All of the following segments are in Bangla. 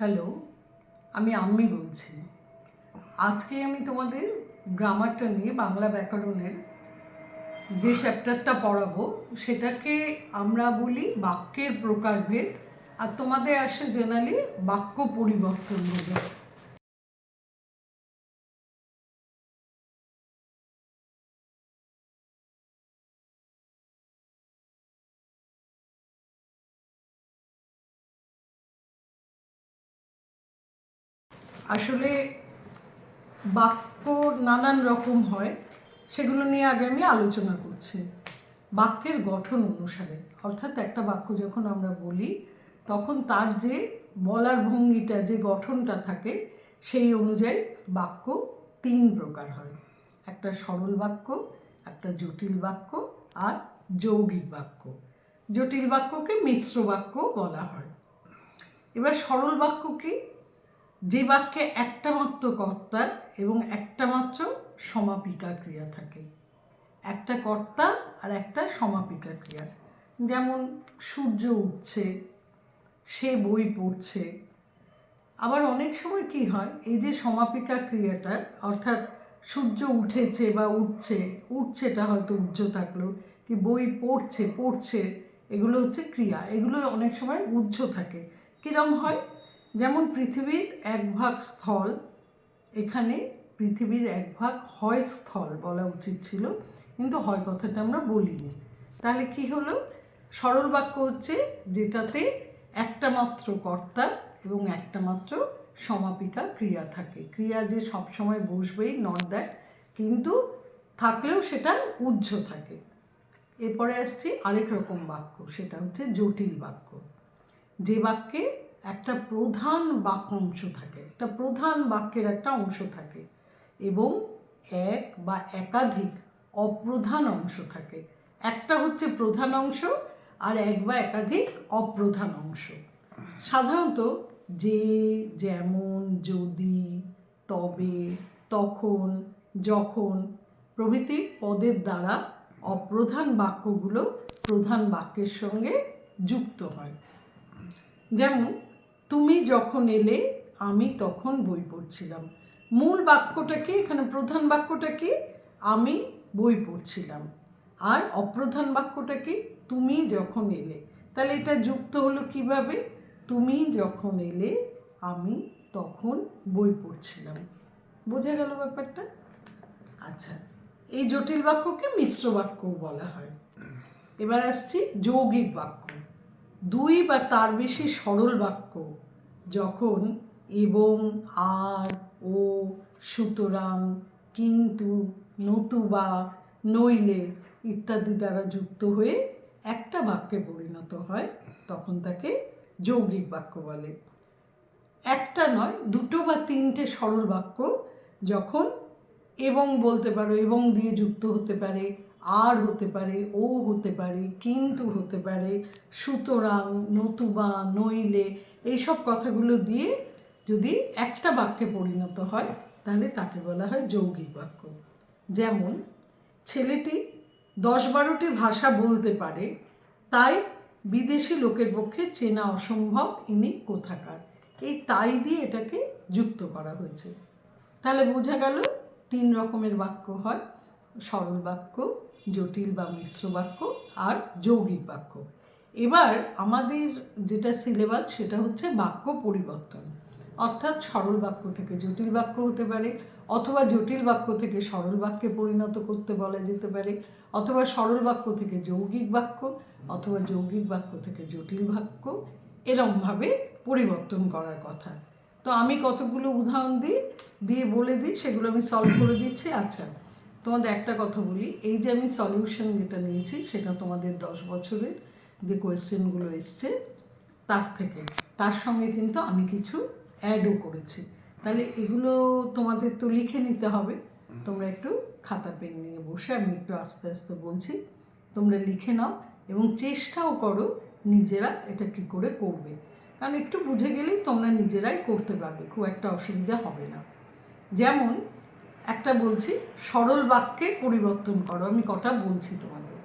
হ্যালো, আমি আম্মি বলছি। আজকে আমি তোমাদের গ্রামারটা নিয়ে বাংলা ব্যাকরণের যে চ্যাপ্টারটা পড়াবো, সেটাকে আমরা বলি বাক্যের প্রকারভেদ। আর তোমাদের আসে জেনারেলি বাক্য পরিবর্তন বলে আসলে বাক্য নানান রকম হয়, সেগুলো নিয়ে আগে আমি আলোচনা করছি। বাক্যের গঠন অনুসারে, অর্থাৎ একটা বাক্য যখন আমরা বলি, তখন তার যে বলার ভঙ্গিটা, যে গঠনটা থাকে, সেই অনুযায়ী বাক্য তিন প্রকার হয়। একটা সরল বাক্য, একটা জটিল বাক্য আর যৌগিক বাক্য। জটিল বাক্যকে মিশ্র বাক্য বলা হয়। এবার সরল বাক্য কি? যে বাক্যে একটা মাত্র কর্তা এবং একটা মাত্র সমাপিকা ক্রিয়া থাকে। একটা কর্তা আর একটা সমাপিকা ক্রিয়া। যেমন, সূর্য উঠছে, সে বই পড়ছে। আবার অনেক সময় কি হয়, এই যে সমাপিকা ক্রিয়াটা, অর্থাৎ সূর্য উঠেছে বা উঠছে, উঠছেটা হয়তো উজ্জ্ব থাকল, কি বই পড়ছে পড়ছে, এগুলো হচ্ছে ক্রিয়া। এগুলো অনেক সময় উজ্জ্ব থাকে। কিরম হয়? যেমন পৃথিবীর এক ভাগ স্থল, এখানে পৃথিবীর এক ভাগ হয় স্থল বলা উচিত ছিল, কিন্তু হয় কথাটা আমরা বলিনি। তাহলে কি হলো? সরল বাক্য হচ্ছে যেটাতে একটা মাত্র কর্তা এবং একটা মাত্র সমাপিকা ক্রিয়া থাকে। ক্রিয়া যে সবসময় বসবেই নট দ্যাট কিন্তু থাকলেও সেটা উজ্জ্ব থাকে। এরপরে আসছি আরেক রকম বাক্য, সেটা হচ্ছে জটিল বাক্য। যে বাক্যে একটা প্রধান বাক্যাংশ থাকে, একটা প্রধান বাক্যের একটা অংশ থাকে এবং এক বা একাধিক অপ্রধান অংশ থাকে। একটা হচ্ছে প্রধান অংশ আর এক বা একাধিক অপ্রধান অংশ। সাধারণত যে, যেমন, যদি, তবে, তখন, যখন প্রভৃতি পদের দ্বারা অপ্রধান বাক্যগুলো প্রধান বাক্যের সঙ্গে যুক্ত হয়। যেমন তুমি যখন এলে, আমি তখন বই পড়ছিলাম। মূল বাক্যটা কি? এখানে প্রধান বাক্যটা কি? আমি বই পড়ছিলাম। আর অপ্রধান বাক্যটা কি? তুমি যখন এলে। তাহলে এটা যুক্ত হলো কীভাবে? তুমি যখন এলে, আমি তখন বই পড়ছিলাম। বোঝা গেল ব্যাপারটা? আচ্ছা এই জটিল বাক্যকে মিশ্র বাক্যও বলা হয়। এবার আসছি যৌগিক বাক্য। দুই বা তার বেশি সরল বাক্য, যখন এবং আর, ও, সুতরাং, কিন্তু, নতুবা, নইলে ইত্যাদি দ্বারা যুক্ত হয়ে একটা বাক্যে পরিণত হয়, তখন তাকে যৌগিক বাক্য বলে। একটা নয়, দুটো বা তিনটে সরল বাক্য যখন এবং বলতে পারো, এবং দিয়ে যুক্ত হতে পারে আর হতে পারে, ও হতে পারে, কিন্তু হতে পারে, সুতরাং নতুবা, নইলে এইসব কথাগুলো দিয়ে যদি একটা বাক্যে পরিণত হয়, তাহলে তাকে বলা হয় যৌগিক বাক্য। যেমন, ছেলেটি দশ বারোটি ভাষা বলতে পারে, তাই বিদেশি লোকের পক্ষে চেনা অসম্ভব, ইনি কোথাকার। এই তাই দিয়ে এটাকে যুক্ত করা হয়েছে। তাহলে বোঝা গেল, তিন রকমের বাক্য হয়, সরল বাক্য জটিল বা মিশ্র বাক্য আর যৌগিক বাক্য। এবার আমাদের যেটা সিলেবাস সেটা হচ্ছে বাক্য পরিবর্তন। অর্থাৎ সরল বাক্য থেকে জটিল বাক্য হতে পারে, অথবা জটিল বাক্য থেকে সরল বাক্যে পরিণত করতে বলা যেতে পারে, অথবা সরল বাক্য থেকে যৌগিক বাক্য, অথবা যৌগিক বাক্য থেকে জটিল বাক্য, এরমভাবে পরিবর্তন করার কথা। তো আমি কতগুলো উদাহরণ দিই, দিয়ে বলে দিই, সেগুলো আমি সলভ করে দিচ্ছি আচ্ছা। তোমাদের একটা কথা বলি এই যে আমি সলিউশন যেটা নিয়েছি সেটা তোমাদের দশ বছরের যে কোয়েশ্চেনগুলো এসছে তার থেকে। তার সঙ্গে কিন্তু আমি কিছু অ্যাডও করেছি। তাহলে এগুলো তোমাদের তো লিখে নিতে হবে। তোমরা একটু খাতা পেন নিয়ে বসে আমি একটু আস্তে আস্তে বলছি। তোমরা লিখে নাও এবং চেষ্টাও করো নিজেরা এটা কি করে করবে। কারণ একটু বুঝে গেলেই তোমরা নিজেরাই করতে পারবে খুব একটা অসুবিধা হবে না। যেমন একটা বলছি, সরল বাক্যে পরিবর্তন করো। আমি কটা বলছি তোমাদের?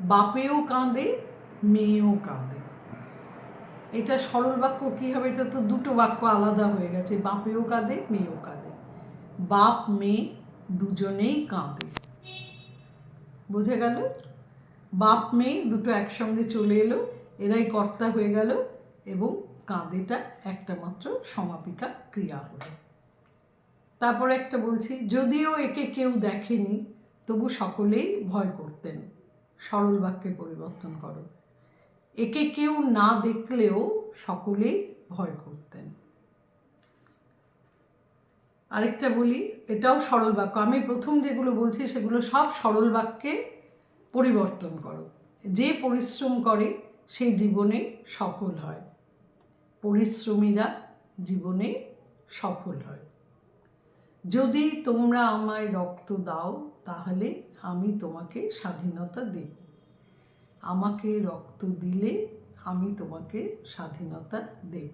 বাপেও কাঁদে, মেয়েও কাঁদে। এটা সরল বাক্য কী হবে? এটা তো দুটো বাক্য আলাদা হয়ে গেছে। বাপেও কাঁদে, মেয়েও কাঁদে। বাপ, মেয়ে দুজনেই কাঁদে। বুঝে গেল? বাপ, মেয়ে দুটো একসঙ্গে চলে এলো, এরাই কর্তা হয়ে গেল এবং কাঁদেটা একটা মাত্র সমাপিকা ক্রিয়া হলো। তারপর একটা বলছি, যদিও একে কেউ দেখেনি, তবু সকলেই ভয় করতেন। সরল বাক্যে পরিবর্তন করো। একে কেউ না দেখলেও সকলেই ভয় করতেন। আরেকটা বলি, এটাও সরল বাক্য। আমি প্রথম যেগুলো বলছি, সেগুলো সব সরল বাক্যে পরিবর্তন করো। যে পরিশ্রম করে, সে জীবনে সফল হয়। পরিশ্রমীরা জীবনে সফল হয়। যদি তোমরা আমায় রক্ত দাও, তাহলে আমি তোমাকে স্বাধীনতা দেব। আমাকে রক্ত দিলে আমি তোমাকে স্বাধীনতা দেব।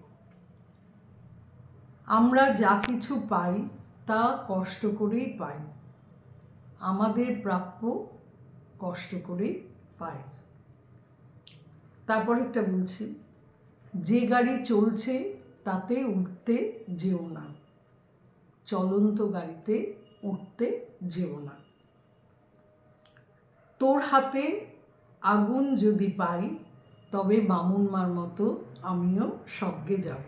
আমরা যা কিছু পাই, তা কষ্ট করেই পাই। আমাদের প্রাপ্য কষ্ট করেই পাই। তারপর একটা বলছি, যে গাড়ি চলছে, তাতে উঠতে যেও না। চলন্ত গাড়িতে উঠতে যেও না। তোর হাতে আগুন যদি পাই, তবে বামুন মার মতো আমিও স্বর্গে যাব।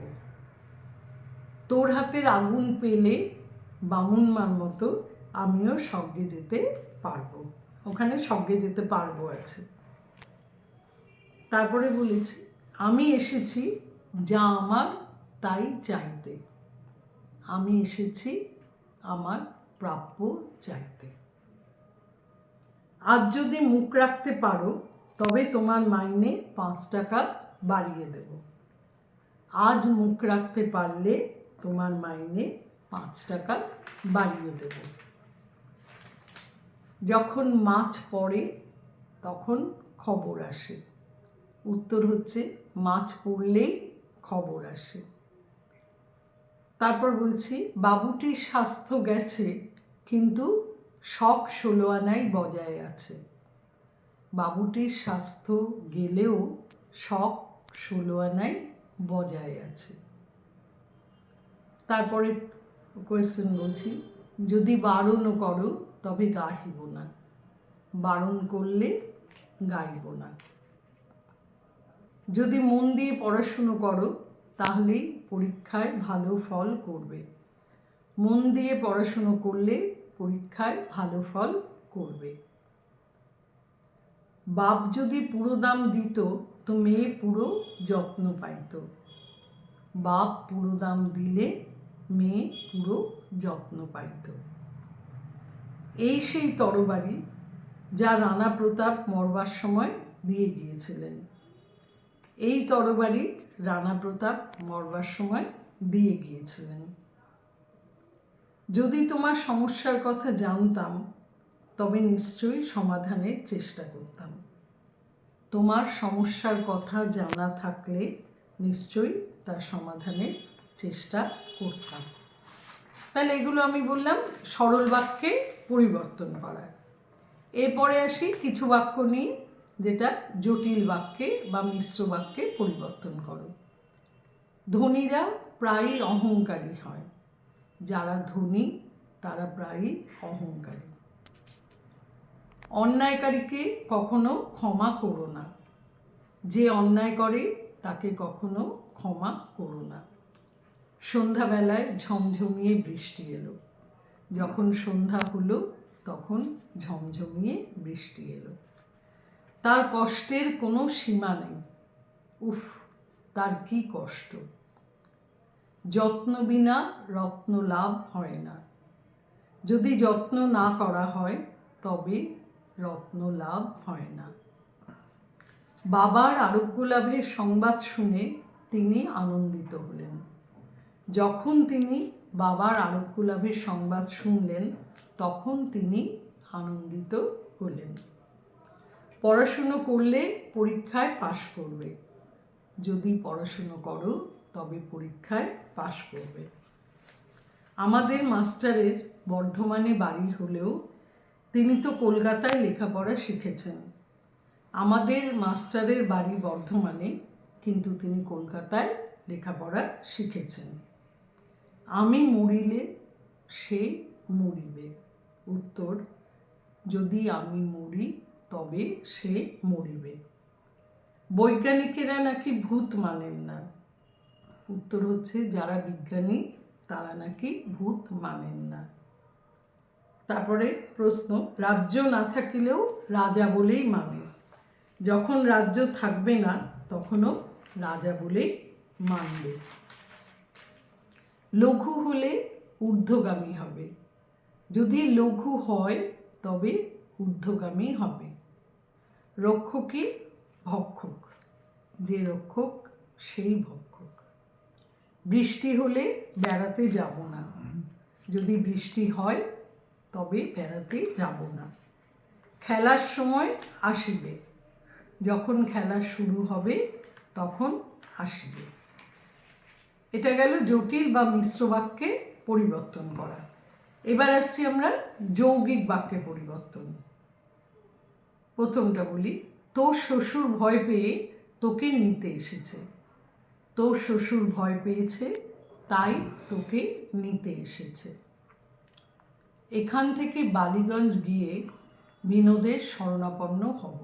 তোর হাতের আগুন পেলে বামুনমার মতো আমিও স্বর্গে যেতে পারব। ওখানে স্বর্গে যেতে পারব আছে। তারপরে বলেছি, আমি এসেছি যা আমার তাই চাইতে। আমি এসেছি আমার প্রাপ্য চাইতে। আজ যদি মুখ রাখতে পারো, তবে তোমার মাইনে পাঁচ টাকা বাড়িয়ে দেব। আজ মুখ রাখতে পারলে তোমার মাইনে পাঁচ টাকা বাড়িয়ে দেব। যখন মাছ পড়ে, তখন খবর আসে। উত্তর হচ্ছে, মাছ পড়লেই খবর আসে। তারপর বলছি বাবুটির স্বাস্থ্য গেছে, কিন্তু শখ ষোলো আনাই বজায় আছে। বাবুটির স্বাস্থ্য গেলেও শখ ষোলো আনাই বজায় আছে। তারপরে কোয়েশ্চেন বলছি, যদি বারণও করো, তবে গাহিব না। বারণ করলে গাইব না। যদি মন দিয়ে পড়াশুনো করো তাহলেই পরীক্ষায় ভালো ফল করবে। মন দিয়ে পড়াশুনো করলে পরীক্ষায় ভালো ফল করবে। বাপ যদি পুরো দাম দিত, তো মেয়ে পুরো যত্ন পাইত। বাপ পুরো দাম দিলে মেয়ে পুরো যত্ন পাইত। এই সেই তরবারি যা রানা প্রতাপ মরবার সময় দিয়ে গিয়েছিলেন। এই তরবারি রানা প্রতাপ মরবার সময় দিয়ে গিয়েছিলেন। যদি তোমার সমস্যার কথা জানতাম, তবে নিশ্চয়ই সমাধানের চেষ্টা করতাম। তোমার সমস্যার কথা জানা থাকলে নিশ্চয়ই তার সমাধানের চেষ্টা করতাম। তাহলে এগুলো আমি বললাম সরল বাক্যে পরিবর্তন করা এরপরে আসি কিছু বাক্য নিয়ে। যেটা জটিল বাক্যে বা মিশ্র বাক্যে পরিবর্তন করো। ধনীরা প্রায়ই অহংকারী হয়। যারা ধনী, তারা প্রায়ই অহংকারী। অন্যায়কারীকে কখনো ক্ষমা করো না। যে অন্যায় করে, তাকে কখনো ক্ষমা করো না। সন্ধ্যাবেলায় ঝমঝমিয়ে বৃষ্টি এলো। যখন সন্ধ্যা হলো, তখন ঝমঝমিয়ে বৃষ্টি এলো। তার কষ্টের কোনো সীমা নেই। উফ, তার কি কষ্ট। যত্ন বিনা রত্ন লাভ হয় না। যদি যত্ন না করা হয়, তবে রত্ন লাভ হয় না। বাবার আরোগ্য লাভের সংবাদ শুনে তিনি আনন্দিত হলেন। যখন তিনি বাবার আরোগ্য লাভের সংবাদ শুনলেন, তখন তিনি আনন্দিত হলেন। পড়াশুনো করলে পরীক্ষায় পাশ করবে। যদি পড়াশুনো করো, তবে পরীক্ষায় পাশ করবে। আমাদের মাস্টারের বর্ধমানে বাড়ি হলেও তিনি তো কলকাতায় লেখাপড়া শিখেছেন। আমাদের মাস্টারের বাড়ি বর্ধমানে, কিন্তু তিনি কলকাতায় লেখাপড়া শিখেছেন। আমি মরিলে সে মরিবে উত্তর, যদি আমি মরি তবে সে মরিবে। বৈজ্ঞানিকেরা নাকি ভূত মানেন না। উত্তর হচ্ছে, যারা বিজ্ঞানী, তারা নাকি ভূত মানেন না। তারপরে প্রশ্ন, রাজ্য না থাকিলেও রাজা বলেই মানে। যখন রাজ্য থাকবে না, তখনও রাজা বলেই মানবে। লঘু হলে ঊর্ধ্বগামী হবে। যদি লঘু হয়, তবে ঊর্ধ্বগামী হবে। রক্ষকই ভক্ষক। যে রক্ষক, সেই ভক্ষক। বৃষ্টি হলে বেড়াতে যাব না। যদি বৃষ্টি হয়, তবে বেড়াতে যাব না। খেলার সময় আসিবে। যখন খেলা শুরু হবে, তখন আসিবে। এটা গেল জটিল বা মিশ্র বাক্যে পরিবর্তন করা। এবার আসছি আমরা যৌগিক বাক্যে পরিবর্তন। প্রথমটা বলি, তোর শ্বশুর ভয় পেয়ে তোকে নিতে এসেছে। তোর শ্বশুর ভয় পেয়েছে, তাই তোকে নিতে এসেছে। এখান থেকে বালিগঞ্জ গিয়ে বিনোদের শরণাপন্ন হব।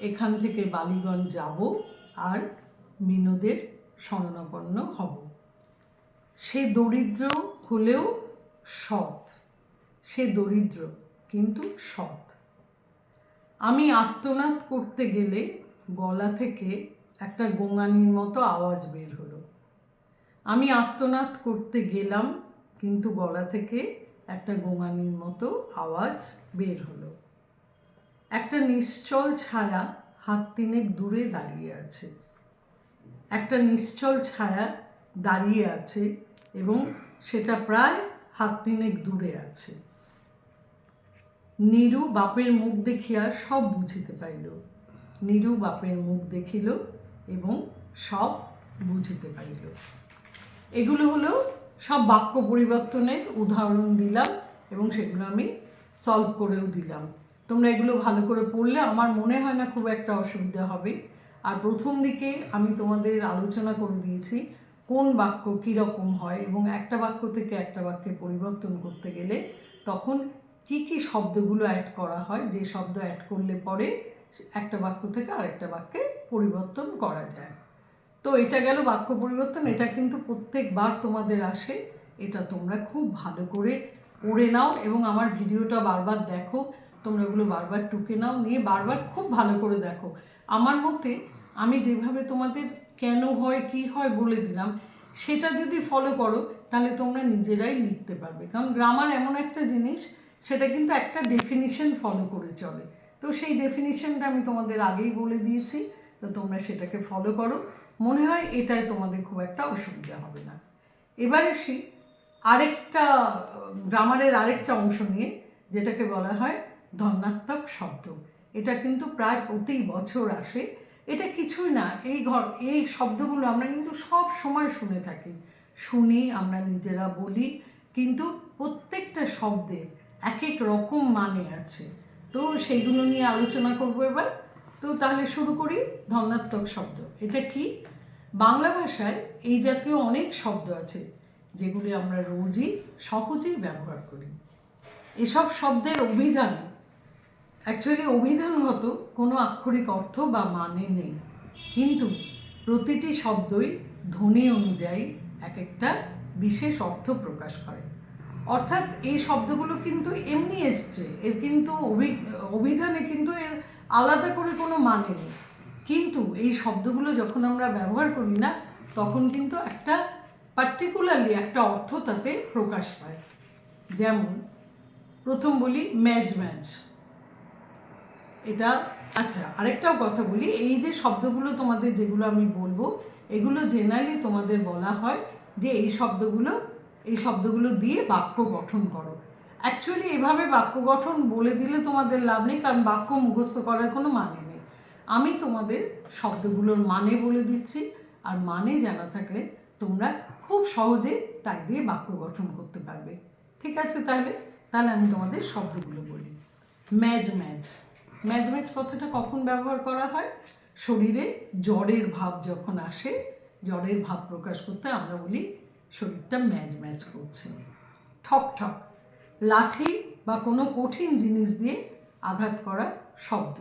এখান থেকে বালিগঞ্জ যাব আর বিনোদের শরণাপন্ন হব। সে দরিদ্র হলেও সৎ। সে দরিদ্র কিন্তু সৎ। আমি আর্তনাদ করতে গেলে গলা থেকে একটা গোঙানির মতো আওয়াজ বের হলো। আমি আর্তনাদ করতে গেলাম, কিন্তু গলা থেকে একটা গোঙানির মতো আওয়াজ বের হলো। একটা নিশ্চল ছায়া হাত তিনেক দূরে দাঁড়িয়ে আছে। একটা নিশ্চল ছায়া দাঁড়িয়ে আছে এবং সেটা প্রায় হাত তিনেক দূরে আছে। নিরু বাপের মুখ দেখিয়া সব বুঝিতে পাইল নিরু বাপের মুখ দেখিল এবং সব বুঝিতে পারিল। এগুলো হলো সব বাক্য পরিবর্তনের উদাহরণ দিলাম এবং সেগুলো আমি সলভ করেও দিলাম। তোমরা এগুলো ভালো করে পড়লে আমার মনে হয় না খুব একটা অসুবিধা হবে। আর প্রথম দিকে আমি তোমাদের আলোচনা করে দিয়েছি কোন বাক্য কীরকম হয় এবং একটা বাক্য থেকে একটা বাক্যে পরিবর্তন করতে গেলে তখন কি কি শব্দগুলো অ্যাড করা হয়? যে শব্দ অ্যাড করলে পরে একটা বাক্য থেকে আরেকটা বাক্যে পরিবর্তন করা যায়। তো এটা গেল বাক্য পরিবর্তন। এটা কিন্তু প্রত্যেকবার তোমাদের আসে। এটা তোমরা খুব ভালো করে পড়ে নাও এবং আমার ভিডিওটা বারবার দেখো। তোমরা ওগুলো বারবার টুকে নাও, নিয়ে বারবার খুব ভালো করে দেখো। আমার মতে আমি যেভাবে তোমাদের কেন হয়, কি হয় বলে দিলাম, সেটা যদি ফলো করো, তাহলে তোমরা নিজেরাই লিখতে পারবে। কারণ গ্রামার এমন একটা জিনিস সেটা কিন্তু একটা ডেফিনিশন ফলো করে চলে। তো সেই ডেফিনিশনটা আমি তোমাদের আগেই বলে দিয়েছি, তো তোমরা সেটাকে ফলো করো। মনে হয় এটাই তোমাদের খুব একটা অসুবিধা হবে না। এবার আসি আরেকটা, গ্রামারের আরেকটা অংশ নিয়ে, যেটাকে বলা হয় ধন্যাত্মক শব্দ। এটা কিন্তু প্রায় প্রতি বছর আসে। এটা কিছুই না, এই ঘর, এই শব্দগুলো আমরা কিন্তু সব সময় শুনে থাকি। শুনি, আমরা নিজেরা বলি, কিন্তু প্রত্যেকটা শব্দের এক এক রকম মানে আছে। তো সেইগুলো নিয়ে আলোচনা করব এবার। তো তাহলে শুরু করি ধন্যাত্মক শব্দ। এটা কি? বাংলা ভাষায় এই জাতীয় অনেক শব্দ আছে, যেগুলি আমরা রোজই সহজেই ব্যবহার করি। এসব শব্দের অভিধান অ্যাকচুয়ালি অভিধানগত কোনো আক্ষরিক অর্থ বা মানে নেই। কিন্তু প্রতিটি শব্দই ধ্বনি অনুযায়ী এক একটা বিশেষ অর্থ প্রকাশ করে। অর্থাৎ এই শব্দগুলো কিন্তু এমনি এসছে। এর কিন্তু অভি- অভিধানে কিন্তু এর আলাদা করে কোনো মানে নেই। কিন্তু এই শব্দগুলো যখন আমরা ব্যবহার করি না, তখন কিন্তু একটা পার্টিকুলারলি একটা অর্থ তাতে প্রকাশ পায়। যেমন, প্রথম বলি ম্যাচ ম্যাচ এটা আচ্ছা আরেকটাও কথা বলি, এই যে শব্দগুলো তোমাদের যেগুলো আমি বলব, এগুলো জেনারেলি তোমাদের বলা হয় যে এই শব্দগুলো এই শব্দগুলো দিয়ে বাক্য গঠন করো। অ্যাকচুয়ালি এভাবে বাক্য গঠন বলে দিলে তোমাদের লাভ নেই, কারণ বাক্য মুখস্থ করার কোনো মানে নেই। আমি তোমাদের শব্দগুলোর মানে বলে দিচ্ছি, আর মানে জানা থাকলে তোমরা খুব সহজে তাই দিয়ে বাক্য গঠন করতে পারবে। ঠিক আছে তাহলে? তাহলে আমি তোমাদের শব্দগুলো বলি। ম্যাজ ম্যাজ। ম্যাজ ম্যাজ কথাটা কখন ব্যবহার করা হয়? শরীরে জ্বরের ভাব যখন আসে, জ্বরের ভাব প্রকাশ করতে আমরা বলি শরীরটা ম্যাজ ম্যাজ করছে। ঠক ঠক। লাঠি বা কোনো কঠিন জিনিস দিয়ে আঘাত করা শব্দ।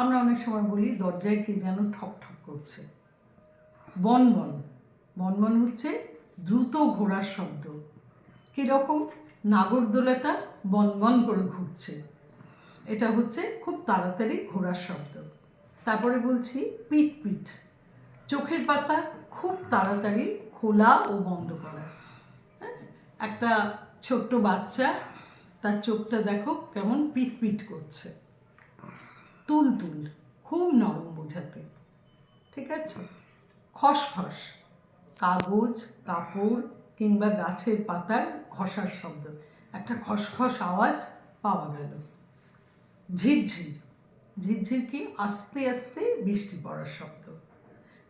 আমরা অনেক সময় বলি, দরজায় কে যেন ঠক ঠক করছে। বনবন বনবন হচ্ছে দ্রুত ঘোড়ার শব্দ। কীরকম নাগরদোলাটা বনবন করে ঘুরছে। এটা হচ্ছে খুব তাড়াতাড়ি ঘোড়ার শব্দ। তারপরে বলছি পিট পিট চোখের পাতা খুব তাড়াতাড়ি খোলা ও বন্ধ করা। হ্যাঁ? একটা ছোট্ট বাচ্চা, তার চোখটা দেখো কেমন পিট পিট করছে। তুল তুল, খুব নরম বোঝাতে। ঠিক আছে? খসখস কাগজ, কাপড় কিংবা গাছের পাতার ঘষার শব্দ। একটা খসখস আওয়াজ পাওয়া গেল। ঝিরঝির ঝিরঝির কি আস্তে আস্তে বৃষ্টি পড়ার শব্দ।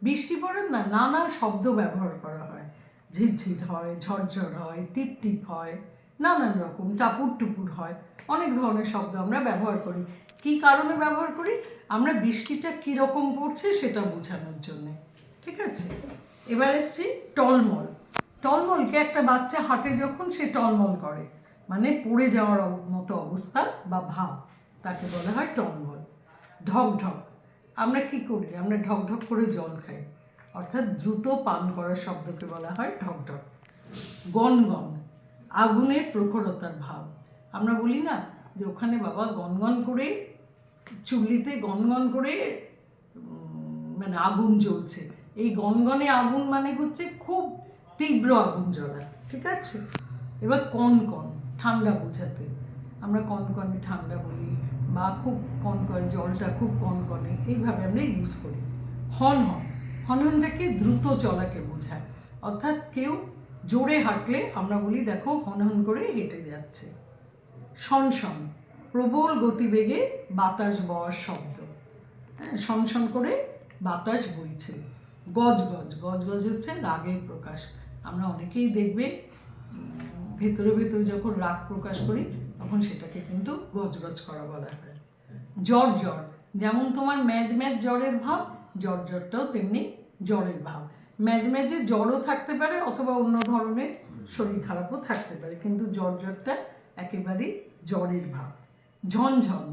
বৃষ্টি পড়ার না, নানা শব্দ ব্যবহার করা হয়। ঝিরঝির হয়, ঝরঝর হয়, টিপ টিপ হয়, নানান রকম টাপুর টুপুর হয়। অনেক ধরনের শব্দ আমরা ব্যবহার করি। কি কারণে ব্যবহার করি? আমরা বৃষ্টিটা কীরকম পড়ছে সেটা বোঝানোর জন্যে। ঠিক আছে? এবার এসছি টলমল। টলমলকে একটা বাচ্চা হাঁটে যখন সে টলমল করে। মানে পড়ে যাওয়ার মতো অবস্থা বা ভাব, তাকে বলা হয় টলমল। ঢক ঢক। আমরা কি করি? আমরা ঢক ঢক করে জল খাই। অর্থাৎ দ্রুত পান করার শব্দকে বলা হয় ঢক ঢক। গনগন আগুনের প্রখরতার ভাব। আমরা বলি না যে ওখানে বাবা গনগন করে, চুল্লিতে গনগন করে মানে আগুন জ্বলছে। এই গনগনে আগুন মানে হচ্ছে খুব তীব্র আগুন জ্বলা, ঠিক আছে? এবার কনকন ঠান্ডা বোঝাতে। আমরা কনকনে ঠান্ডা বলি বা খুব কনকনে জলটা খুব কনকনে এইভাবে আমরা ইউজ করি। হন হন হননটাকে দ্রুত চলাকে বোঝায়। অর্থাৎ কেউ জোরে হাঁটলে আমরা বলি, দেখো হনহন করে হেঁটে যাচ্ছে। শনশন প্রবল গতিবেগে বাতাস বওয়ার শব্দ। হ্যাঁ শনশন করে বাতাস বইছে। গজ গজ গজ গজ হচ্ছে রাগের প্রকাশ। আমরা অনেকেই দেখবে ভেতরে ভেতরে যখন রাগ প্রকাশ করি তখন সেটাকে কিন্তু গজগজ করা বলা হয়। জ্বর জ্বর। যেমন তোমার ম্যাজ ম্যাজ জ্বরের ভাব, জ্বর জ্বরটাও তেমনি জ্বরের ভাব। ম্যাজ ম্যাজে জ্বরও থাকতে পারে অথবা অন্য ধরনের শরীর খারাপও থাকতে পারে, কিন্তু জ্বর জ্বরটা একেবারেই জ্বরের ভাব। ঝনঝন।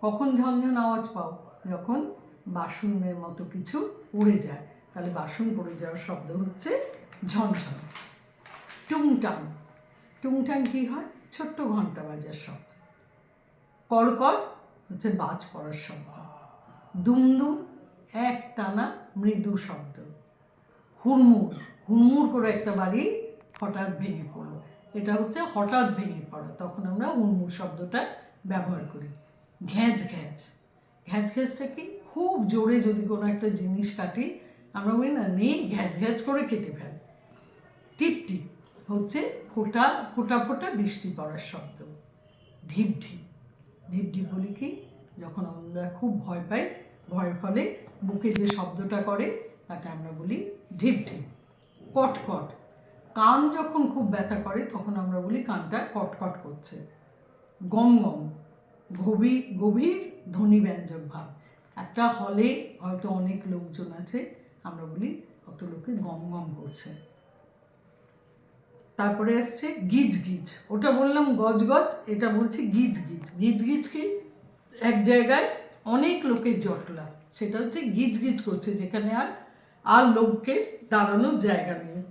কখন ঝনঝন আওয়াজ পাও? যখন বাসনের মতো কিছু উড়ে যায়। তাহলে বাসন পড়ে যাওয়ার শব্দ হচ্ছে ঝনঝন। টুংটাং। টুংটাং কী হয়? ছোট্ট ঘণ্টা বাজার শব্দ কড়কড় হচ্ছে বাজ পড়ার শব্দ। দুমদুম এক টানা মৃদু শব্দ। হুড়মুড় হুড়মুড় করে একটা বাড়ি হঠাৎ ভেঙে পড়ল। এটা হচ্ছে হঠাৎ ভেঙে পড়া। তখন আমরা হুড়মুড় শব্দটা ব্যবহার করি। ঘ্যাঁচ ঘ্যাঁচ। ঘ্যাঁচ, ঘ্যাঁচটা কি? খুব জোরে যদি কোনো একটা জিনিস কাটি, আমরা বলি, না, নেই, ঘ্যাঁচ ঘ্যাঁচ করে কেটে ফেল। টিপ টিপ হচ্ছে ফোটা ফোটা ফোটা বৃষ্টি পড়ার শব্দ। ঢিপ ঢিপ। ঢিপ ঢিপ বলি কি? যখন আমরা খুব ভয় পাই, ভয়ের ফলে বুকে যে শব্দটা করে, তাকে আমরা বলি ঢিপ ঢিপ, কট কট। কান যখন খুব ব্যথা করে, তখন আমরা বলি কানটা কটকট করছে। গম গম গভীর গভীর ধ্বনি ব্যঞ্জক ভাব। একটা হলে হয়তো অনেক লোকজন আছে, আমরা বলি অত লোকে গম গম করছে। তারপরে আসছে গিজ গিজ। ওটা বললাম গজ গজ, এটা বলছি গিজ গিজ। গিজ গিজ কি? এক জায়গায় অনেক লোকের জটলা। সেটা হচ্ছে গিজ গিজ করছে, যেখানে আর আর লোককে দাঁড়ানোর জায়গা নেই।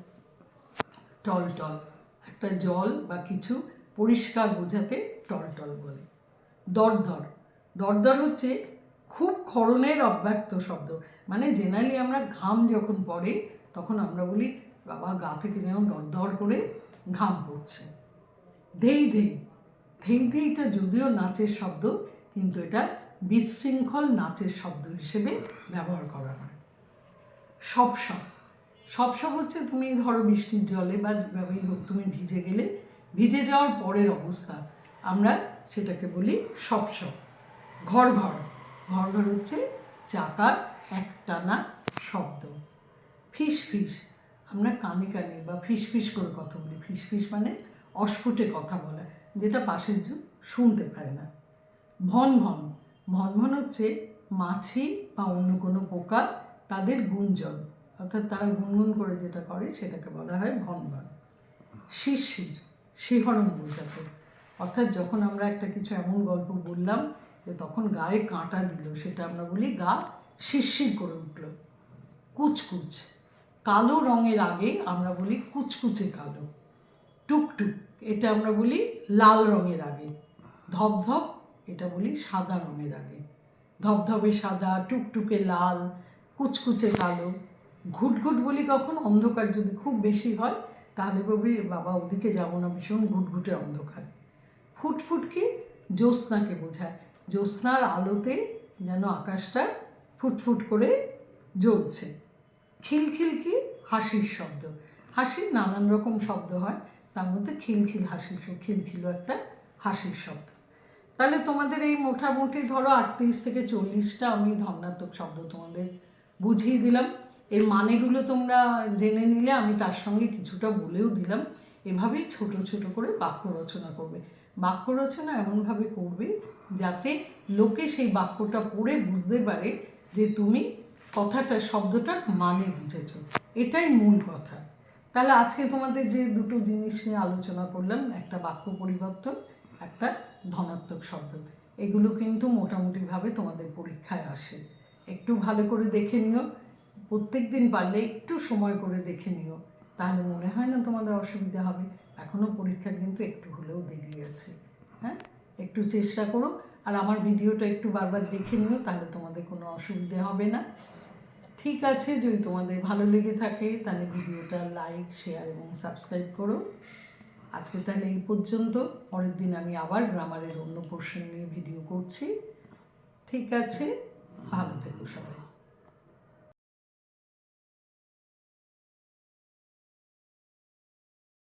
টল টল। একটা জল বা কিছু পরিষ্কার বোঝাতে টল টল বলে। দরদর দরদর হচ্ছে খুব ক্ষরণের অব্যক্ত শব্দ। মানে জেনারেলি আমরা ঘাম যখন পড়ে, তখন আমরা বলি বাবা গা থেকে যেন দরদর করে ঘাম পড়ছে। ধেই ধেই ধেই ধেইটা যদিও নাচের শব্দ, কিন্তু এটা বিশৃঙ্খল নাচের শব্দ হিসেবে ব্যবহার করা হয়। সব সব সব সব হচ্ছে তুমি ধরো বৃষ্টির জলে বা যেভাবেই হোক তুমি ভিজে গেলে, ভিজে যাওয়ার পরের অবস্থা। আমরা সেটাকে বলি সব সব ঘর ঘর ঘর ঘর হচ্ছে চাকার একটানা শব্দ। ফিস ফিস আমরা কানে কানে বা ফিস ফিস করে কথা বলি। ফিস ফিস মানে অস্ফুটে কথা বলা, যেটা পাশের জন শুনতে পারে না। ভন ভন ভন ভন হচ্ছে মাছি বা অন্য কোনো পোকা, তাদের গুঞ্জন, অর্থাৎ তারা গুনগুন করে যেটা করে সেটাকে বলা হয় ভনভন শিরশির শিহরণ বোঝাতে, অর্থাৎ যখন আমরা একটা কিছু এমন গল্প বললাম যে তখন গায়ে কাঁটা দিল, সেটা আমরা বলি গা শিরশির করে উঠল। কুচকুচ কালো রঙের আগে আমরা বলি কুচকুচে কালো। টুকটুক এটা আমরা বলি লাল রঙের আগে। ধপধপ এটা বলি সাদা রঙের আগে। ধপধপে সাদা টুকটুকে লাল, কুচকুচে কালো। ঘুটঘুট বলি কখন? অন্ধকার যদি খুব বেশি হয়, তাহলে বলবি, বাবা, ওদিকে যাব না, ভীষণ ঘুটঘুটে অন্ধকার। ফুটফুট কি? জ্যোৎস্নাকে বোঝায়। জ্যোৎস্নার আলোতে যেন আকাশটা ফুটফুট করে জ্বলছে। খিলখিল কি? হাসির শব্দ। হাসির নানান রকম শব্দ হয়, তার মধ্যে খিলখিল হাসির খিলখিলও একটা হাসির শব্দ। তাহলে তোমাদের এই মোটামুটি ধরো আটত্রিশ থেকে চল্লিশটা আমি ধর্নাত্মক শব্দ তোমাদের বুঝিয়ে দিলাম। এর মানেগুলো তোমরা জেনে নিলে আমি তার সঙ্গে কিছুটা বলেও দিলাম। এভাবেই ছোট ছোট করে বাক্য রচনা করবে। বাক্য রচনা এমনভাবে করবে যাতে লোকে সেই বাক্যটা পড়ে বুঝতে পারে যে তুমি কথাটা শব্দটার মানে বুঝেছ। এটাই মূল কথা। তাহলে আজকে তোমাদের যে দুটো জিনিস নিয়ে আলোচনা করলাম, একটা বাক্য পরিবর্তন, একটা ধনাত্মক শব্দ। এগুলো কিন্তু মোটামুটিভাবে তোমাদের পরীক্ষায় আসে। একটু ভালো করে দেখে নিও। প্রত্যেক দিন পারলে একটু সময় করে দেখে নিও। তাহলে মনে হয় না তোমাদের অসুবিধা হবে। এখনও পরীক্ষার কিন্তু একটু হলেও দেরি আছে। হ্যাঁ? একটু চেষ্টা করো। আর আমার ভিডিওটা একটু বারবার দেখে নিও, তাহলে তোমাদের কোনো অসুবিধে হবে না। ঠিক আছে, যদি তোমাদের ভালো লেগে থাকে, তাহলে ভিডিওটা লাইক শেয়ার এবং সাবস্ক্রাইব করো। আজকে তাহলে এই পর্যন্ত। পরের দিন আমি আবার গ্রামারের অন্য পোর্শন নিয়ে ভিডিও করছি। ঠিক আছে, ভালো থেকো সবাই।